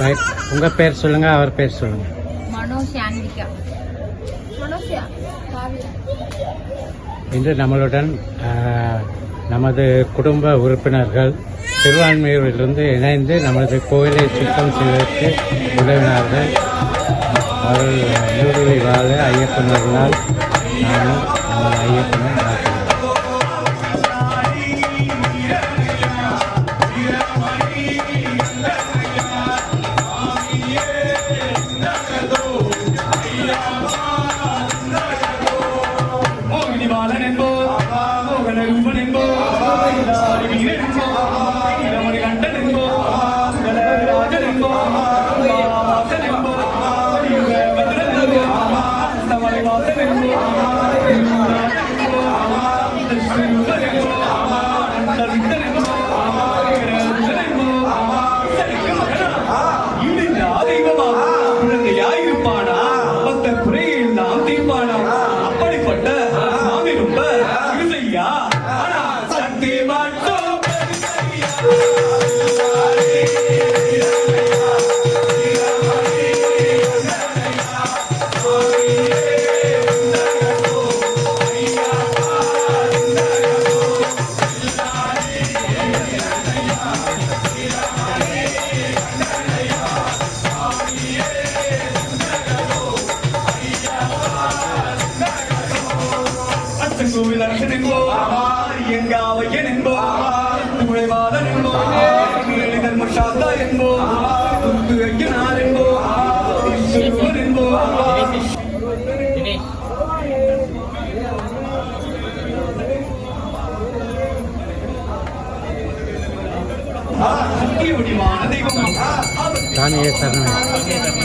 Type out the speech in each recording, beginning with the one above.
Right உங்கள் பேர் சொல்லுங்கள் அவர் பேர் காவியா இன்று நம்மளுடன் நமது குடும்ப உறுப்பினர்கள் திருவான்மையூரிலிருந்து இணைந்து நமது கோயிலை சுத்தம் செய்வதற்கு உதவினார்கள். அவர்கள் நூறுவி வாழ ஐயப்பனர்களால் நானும் நமது ஐயப்பனை வாழ்த்துகிறேன் அச்சங்கோவில் அரசன் என்போ எங்காவையன் என்போ துணைவாதன் என்போ எளிதன் முஷாத்தா என்போ துத்து என்போ என்போ சக்தி வடிவான தெய்வம் சாமியே சரணம் சக்தி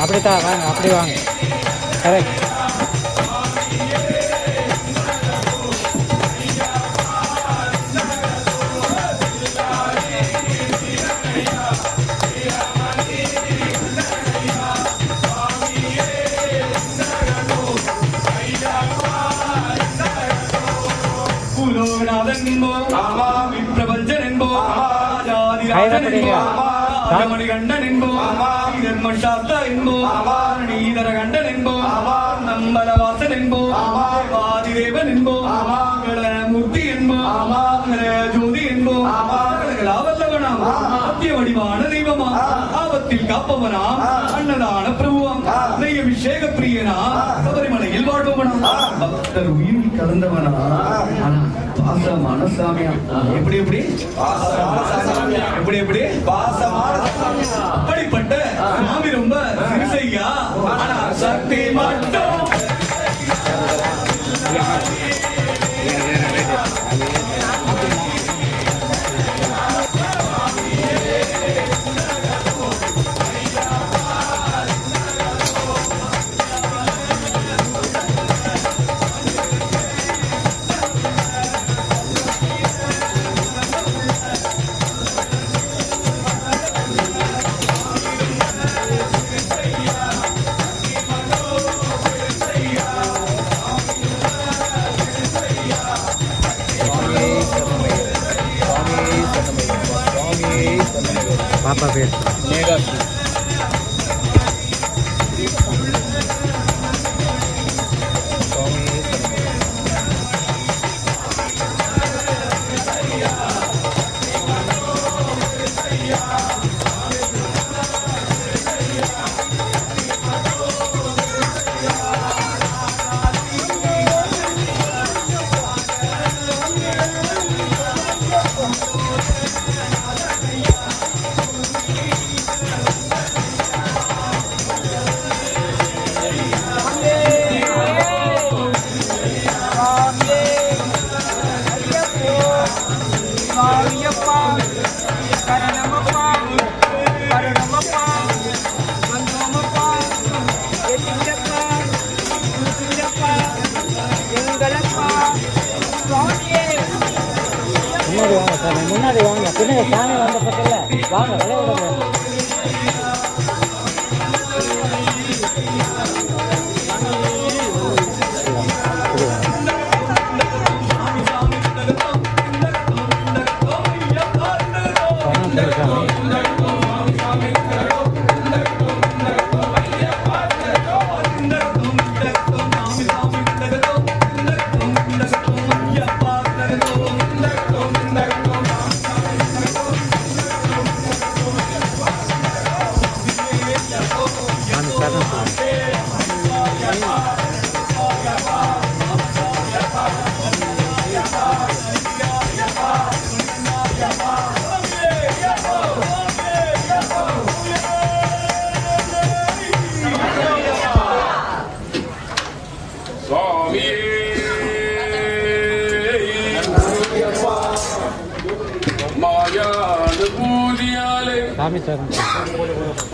அப்படித்தான் வாங்க அப்படி வாங்க கரெக்ட் பூலோகநாதன் என்போ விப்ரபஞ்சன் என்போ கையில பிடிங்க. மணிகண்டன் என்போ இதர்மசாஸ்தா என்போ நீதர கண்டன் என்போ நம்பலவாசன் என்போ வாதிதேவன் என்போ மூர்த்தி என்போ ஜோதி என்போ வல்லவனாம் சத்திய வடிவான தெய்வமா ஆபத்தில் காப்பவனாம் அன்னதான பிரபுவாம் நெய் அபிஷேக பிரியனா சபரிமலையில் வாழ்பவனா பக்தர் உயிரில் கலந்தவனா பாசமான சாமியா எப்படி எப்படி? எப்படி எப்படி? அப்படிப்பட்ட சாமி பாப்பா பேர் பின்னாடி வாங்க பின்னாடி சாமி வந்த பக்கத்தில் வாங்க விளையாடுங்க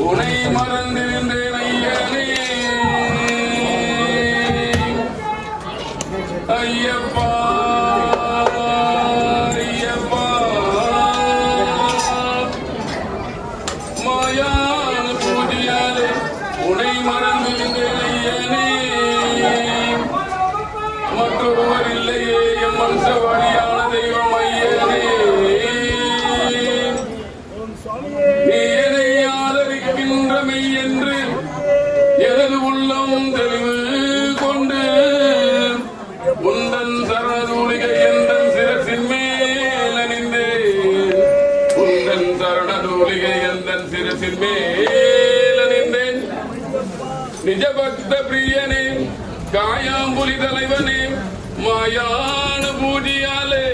உனை மறந்திருந்தேன் பக்த பிரியனே காயாம்புலி தலைவனே மாயான பூஜையாலே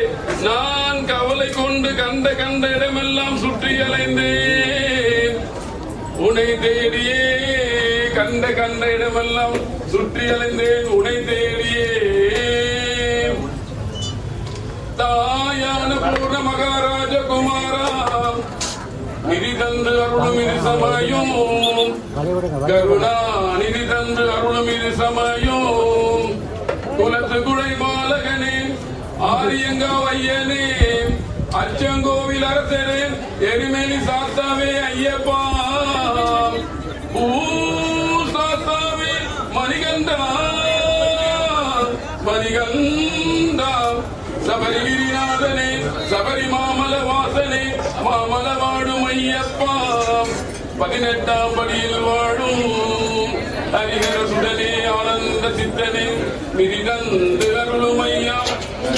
நான் கவலை கொண்டு கண்ட கண்ட இடமெல்லாம் சுற்றி அலைந்தேன். உனை தேடியே கண்ட கண்ட இடமெல்லாம் சுற்றி அலைந்தேன். உனை தேடியே தாயான பூர்ண மகாராஜ குமாரா நிதி தந்து அருளும் இது சமயம். கருணாநிதி சமயம் குலத்து குடை பாலகனே ஆரியங்க ஐயனே அச்சங்கோவில் அரசனே எரிமேலி சாத்தாவே ஐயப்பா. சாத்தாவே மணிகண்டா. மணிகண்டா. சபரிகிரிநாதனே சபரி மாமல வாசனே மாமல வாடும் ஐயப்பா. பதினெட்டாம் படியில் வாடும் ஹரிஹர சுடனே ஆனந்த சித்தனே மிரிதந்து அருளுமையா.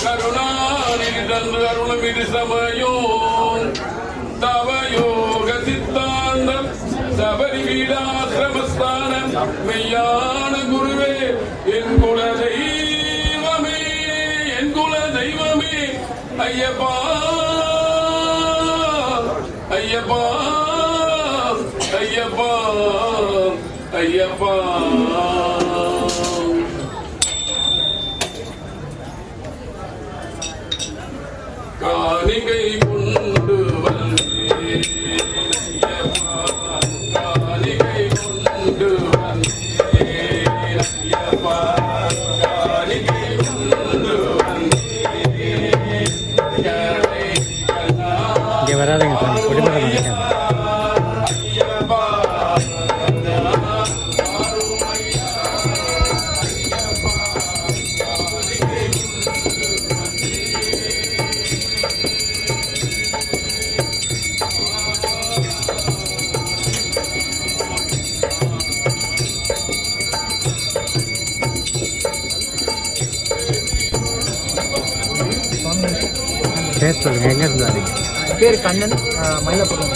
கருணாநிதி தந்து நிரிதந்து அருளும் இது சமயோ. தவயோக சித்தாந்தம் சபரி வீடாசிரமஸ்தானம். மெய்யான குருவே என் குல தெய்வமே என் குல தெய்வமே ஐயப்பா ஐயப்பா ஐயப்பா. ஐயப்பா பேர் சொல்லுங்க. எங்க இருந்து வரீங்க பேர் கண்ணன் மயிலப்புறம்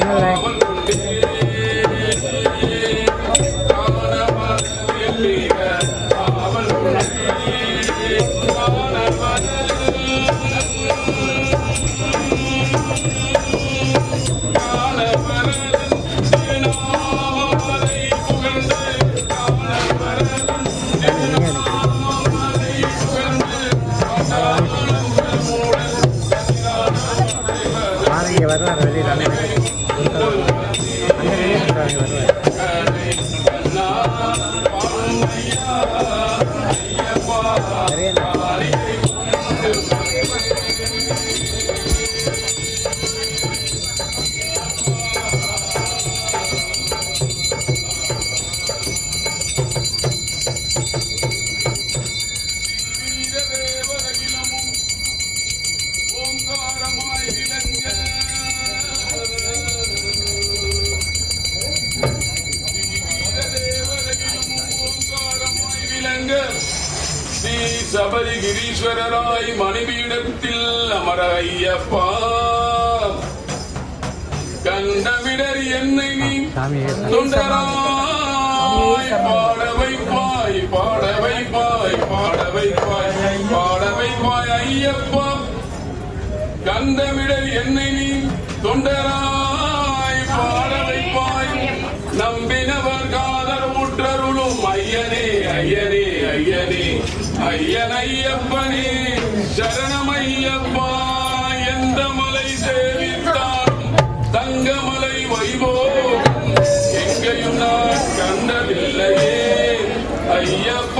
Như. கண்டவிடர் என்னை நீ தொண்டராய் பாட வைப்பாய் பாட வைப்பாய் பாட வைப்பாய் பாட வைப்பாய் ஐயப்பா. கந்தமிடல் என்னை நீ தொண்டராய் பாட வைப்பாய். நம்பினவர் காதல் முற்றருளும் ஐயனே ஐயனே ஐயனே ஐயன் ஐயப்பனே. சரணம் ஐயப்பா எந்த மலை சேவித்தாலும் தங்கமலை வைபோகம் எங்கையும் நான் கண்டதில்லையே. ஐயப்ப